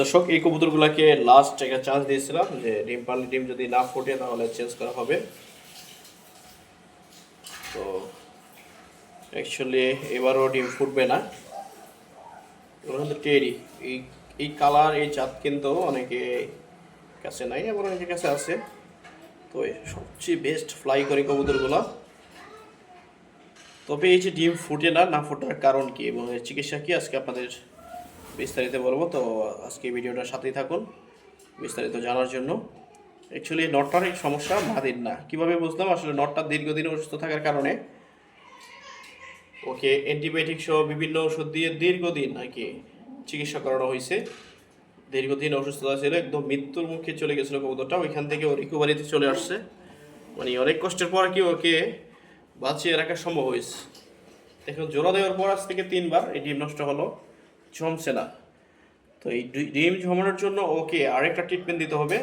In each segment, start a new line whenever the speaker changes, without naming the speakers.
দর্শক, এই কবুতরগুলোকে লাস্ট একটা চান্স দিয়েছিলাম যে ডিম পারলে ডিম যদি না ফোটে তাহলে চেঞ্জ করা হবে। তো অ্যাকচুয়ালি এবারও ডিম ফুটবে না। টেরি, এই এই কালার এই জাত কিন্তু অনেকে কাছে নাই, আবার অনেকের কাছে আছে। তো সবচেয়ে বেস্ট ফ্লাই করে কবুতরগুলো। তবে এই যে ডিম ফুটে না না ফোটার কারণ কি এবং চিকিৎসা কি? আজকে আপনাদের বিস্তারিত বলব। তো আজকে ভিডিওটার সাথেই থাকুন, বিস্তারিত জানার জন্য। অ্যাকচুয়ালি নটটার এই সমস্যা মাদির না। কীভাবে বুঝলাম? আসলে নটটা দীর্ঘদিন অসুস্থ থাকার কারণে। ওকে অ্যান্টিবায়োটিক সহ বিভিন্ন ওষুধ দিয়ে দীর্ঘদিন আর কি চিকিৎসা করানো হয়েছে। দীর্ঘদিন অসুস্থতা ছিল, একদম মৃত্যুর মুখে চলে গেছিল কবুতরটা। ওইখান থেকে ও রিকভারিতে চলে আসছে। মানে অনেক কষ্টের পর কি ওকে বাঁচিয়ে রাখা সম্ভব হয়েছে। এখন জোড়া দেওয়ার পর আজ থেকে তিনবার ডিম নষ্ট হলো। জমছে না। তো এই ডিম ঝমানোর জন্য ওকে আরেকটা ট্রিটমেন্ট দিতে হবে।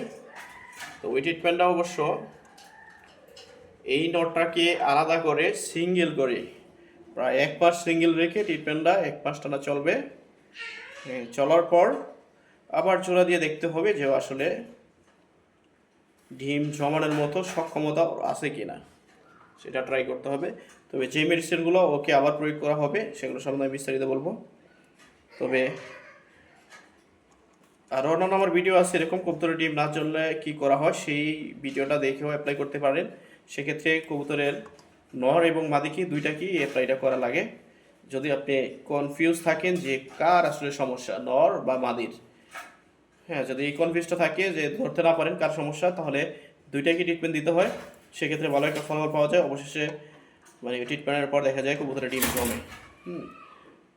তো ওই ট্রিটমেন্টটা অবশ্য এই নটটাকে আলাদা করে সিঙ্গেল করে প্রায় এক পাশ সিঙ্গেল রেখে ট্রিটমেন্টটা এক পাশ টানা চলবে। চলার পর আবার জোড়া দিয়ে দেখতে হবে যে আসলে ডিম জমানোর মতো সক্ষমতা আছে কি না সেটা ট্রাই করতে হবে। তবে যে মেডিসিনগুলো ওকে আবার প্রয়োগ করা হবে, সেগুলো সম্বন্ধে বিস্তারিত বলব। তবে আর অন্যান্য আমার ভিডিও আছে, এরকম কবুতরের ডিম না চললে কি করা হয়, সেই ভিডিওটা দেখেও অ্যাপ্লাই করতে পারেন। সেক্ষেত্রে কবুতরের নর এবং মাদিকে দুইটাকেই অ্যাপ্লাইটা করা লাগে। যদি আপনি কনফিউজ থাকেন যে কার আসলে সমস্যা, নর বা মাদির। হ্যাঁ যদি এই কনফিউজটা থাকে যে ধরতে না পারেন কার সমস্যা, তাহলে দুইটাকে ট্রিটমেন্ট দিতে হয়। সেক্ষেত্রে ভালো একটা ফলাফল পাওয়া যায়। অবশেষে মানে ট্রিটমেন্টের পর দেখা যায় কবুতরের ডিম জমে। হুম।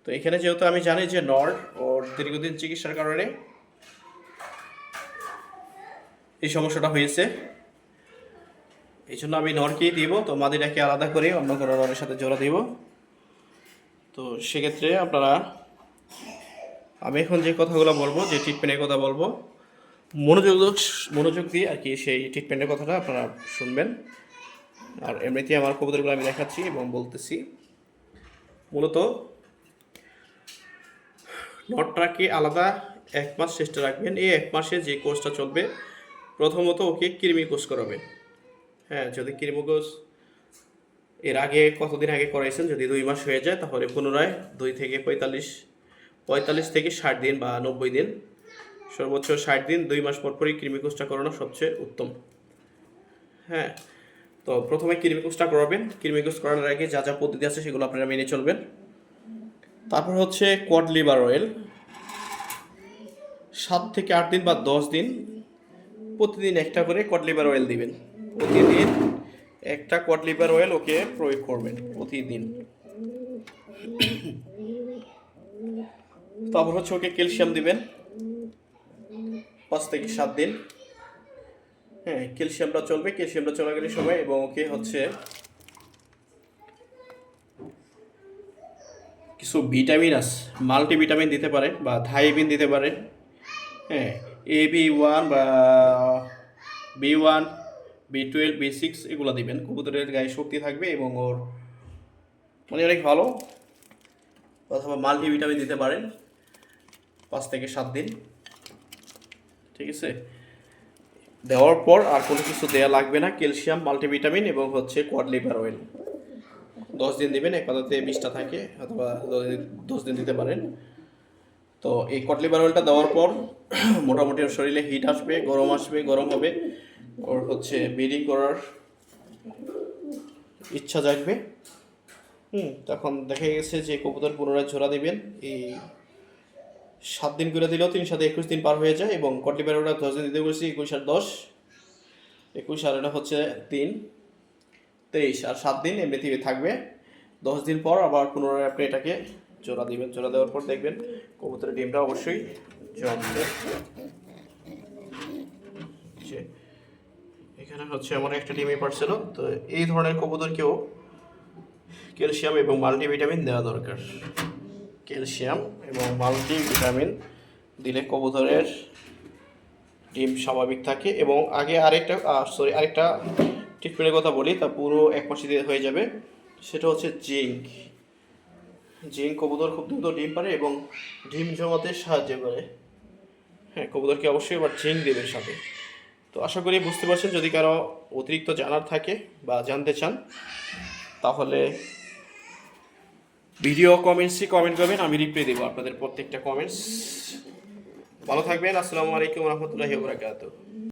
তো এখানে যেহেতু আমি জানি যে নর ওর দীর্ঘদিন চিকিৎসার কারণে এই সমস্যাটা হয়েছে। এই জন্য আমি নরকেই দিব, তো মাদিটাকে আলাদা করে অন্য কোনো নরের সাথে জোড়া দিব। তো সেক্ষেত্রে আপনারা, আমি এখন যে কথাগুলো বলব, যে ট্রিটমেন্টের কথা বলব, মনোযোগ মনোযোগ দিয়ে আর কি সেই ট্রিটমেন্টের কথাটা আপনারা শুনবেন। আর এমনিতে আমার কবুতরগুলো আমি দেখাচ্ছি এবং বলতেছি। মূলত নটটাকে আলাদা এক মাস চেষ্টা রাখবেন। এই এক মাসে যে কোর্সটা চলবে, প্রথমত ওকে কৃমি কোর্স করাবেন হ্যাঁ যদি কৃমি কোর্স এর আগে কতদিন আগে করাইছেন, যদি দুই মাস হয়ে যায়, তাহলে পুনরায় দুই থেকে পঁয়তাল্লিশ পঁয়তাল্লিশ থেকে ষাট দিন বা নব্বই দিন, সর্বোচ্চ ষাট দিন, দুই মাস পর পরই কৃমি কোর্সটা করানো সবচেয়ে উত্তম। হ্যাঁ তো প্রথমে কৃমি কোর্সটা করাবেন। কৃমি কোর্স করানোর আগে যা যা পদ্ধতি আছে, সেগুলো আপনারা মেনে চলবেন। তারপর হচ্ছে কোয়াড লিভার অয়েল। সাত থেকে আট দিন বা দশ দিন প্রতিদিন একটা করে কোয়াড লিভার অয়েল দিবেন। প্রতিদিন একটা কোয়াড লিভার অয়েল ওকে প্রয়োগ করবেন প্রতিদিন। তারপর হচ্ছে ওকে ক্যালসিয়াম দিবেন। পাঁচ থেকে সাত দিন। হ্যাঁ ক্যালসিয়ামটা চলবে ক্যালসিয়ামটা চলাকালীন সময় এবং ওকে হচ্ছে কিছু ভিটামিন আছে মাল্টিভিটামিন দিতে পারেন বা থাইবিন দিতে পারেন হ্যাঁ এ বি ওয়ান বা B one B twelve B six এগুলো দিবেন। কবুতরের গায়ে শক্তি থাকবে এবং ওর মানে অনেক ভালো। অথবা মাল্টিভিটামিন দিতে পারেন পাঁচ থেকে সাত দিন। ঠিক আছে? দেওয়ার পর আর কোনো কিছু দেওয়া লাগবে না। ক্যালসিয়াম, মাল্টিভিটামিন এবং হচ্ছে কোয়াড লিভার অয়েল। দশ দিন দিবেন, এক পাতাতে বিশটা থাকে অথবা দশ দিন দিতে পারেন। তো এই কটলি বারোলটা দেওয়ার পর মোটামুটি ওর শরীরে হিট আসবে, গরম আসবে, গরম হবে। ওর হচ্ছে ব্রিডিং করার ইচ্ছা জাগবে। হুম তখন দেখা গেছে যে কবুতর পুনরায় ঝোড়া দিবেন। এই সাত দিন করে দিলেও তিন সাথে একুশ দিন পার হয়ে যায় এবং কটলি বারোটা দশ দিন দিতে বলেছি, একুশ আর দশ। একুশ আর এটা হচ্ছে তিন, তেইশ। আর সাত দিন এমনিতেই থাকবে। দশ দিন পর আবার পুনরায় আপনি এটাকে জোড়া দিবেন জোড়া দেওয়ার পর দেখবেন কবুতরের ডিমটা অবশ্যই জমবে এখানে হচ্ছে আমার একটা ডিমে পারছিল তো এই ধরনের কবুতরকেও ক্যালসিয়াম এবং মাল্টিভিটামিন দেওয়া দরকার। ক্যালসিয়াম এবং মাল্টিভিটামিন দিলে কবুতরের ডিম স্বাভাবিক থাকে এবং আগে আরেকটা সরি আরেকটা ট্রিটমেন্টের কথা বলি, তা পুরো এক মাসে হয়ে যাবে। সেটা হচ্ছে জিঙ্ক। জিঙ্ক কবুতর খুব দ্রুত ডিম পারে এবং ডিম জমাতে সাহায্য করে। হ্যাঁ কবুতরকে অবশ্যই আবার জিঙ্ক দেবেন সাথে। তো আশা করি বুঝতে পারছেন, যদি কারও অতিরিক্ত জানার থাকে বা জানতে চান, তাহলে ভিডিও কমেন্টসই কমেন্ট করবেন, আমি রিপ্লাই দেবো আপনাদের প্রত্যেকটা কমেন্টস ভালো থাকবেন, আসসালামু আলাইকুম রহমতুল্লাহি বারাকাতুহু।